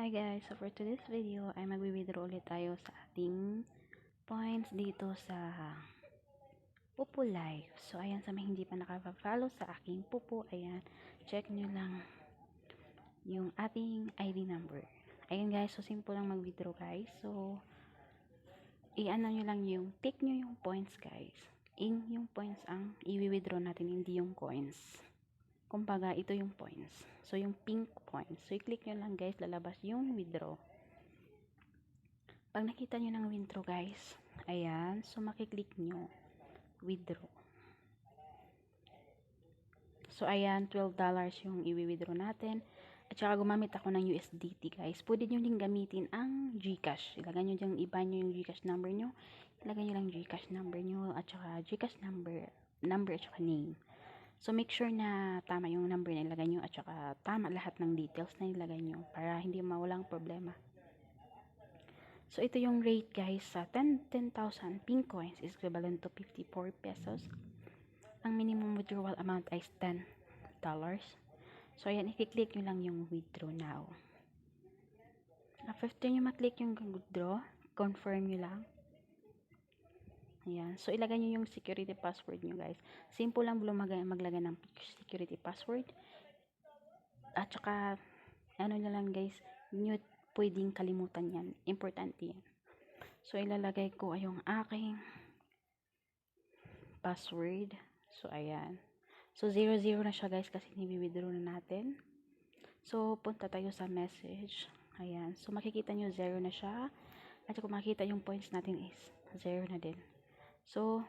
Hi guys, so for today's video ay magwi-withdraw ulit tayo sa ating points dito sa Pupo Life. So ayan sa mga hindi pa nakapag-follow sa aking Pupo, ayan, check nyo lang yung ating ID number. Ayan guys, so simple lang mag-withdraw guys. So i-ano nyo lang yung, take nyo yung points guys. In yung points ang i-withdraw natin, hindi yung coins kumbaga ito yung points. So yung pink points. So i-click nyo lang guys. Lalabas yung withdraw. Pag nakita nyo ng withdraw guys ayan. So makiklik nyo. Withdraw. So ayan. 12 dollars yung i-withdraw natin. At saka gumamit ako ng USDT guys. Pwede nyo din gamitin ang Gcash. Ilagay nyo dyan iba nyo yung Gcash number nyo. Ilagay nyo lang Gcash number nyo at saka Gcash number number at saka name So, make sure na tama yung number na ilagay nyo at saka tama lahat ng details na ilagay nyo para hindi mawalang problema. So, ito yung rate guys sa 10 10,000 pink coins is equivalent to 54 pesos. Ang minimum withdrawal amount ay 10 dollars. So, ayan, i-click nyo lang yung withdraw now. After nyo maklik yung withdraw, confirm nyo lang. Ayan. So, ilagay nyo yung security password nyo, guys. Simple lang lumagay, maglagay ng security password. At saka, ano na lang, guys, nyo pwedeng kalimutan yan. Importante yan. So, ilalagay ko yung aking password. So, ayan. So, 00 na siya, guys, kasi ni-withdraw na natin. So, punta tayo sa message. Ayan. So, makikita nyo, 0 na siya. At kung makikita yung points natin is 0 na din. So,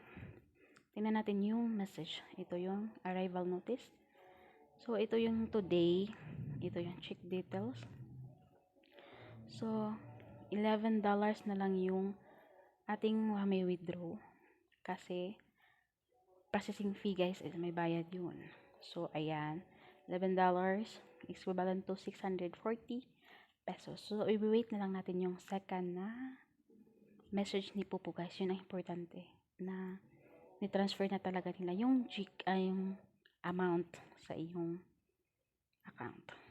tingnan natin yung message. Ito yung arrival notice. So, ito yung today. Ito yung check details. So, $11 na lang yung ating may withdraw. Kasi, processing fee guys is may bayad yun. So, ayan. $11 equivalent to 640 pesos. So, i-wait na lang natin yung second na message ni Pupo guys. Yun ang importante na ni-transfer na talaga nila yung, G, uh, yung amount sa iyong account.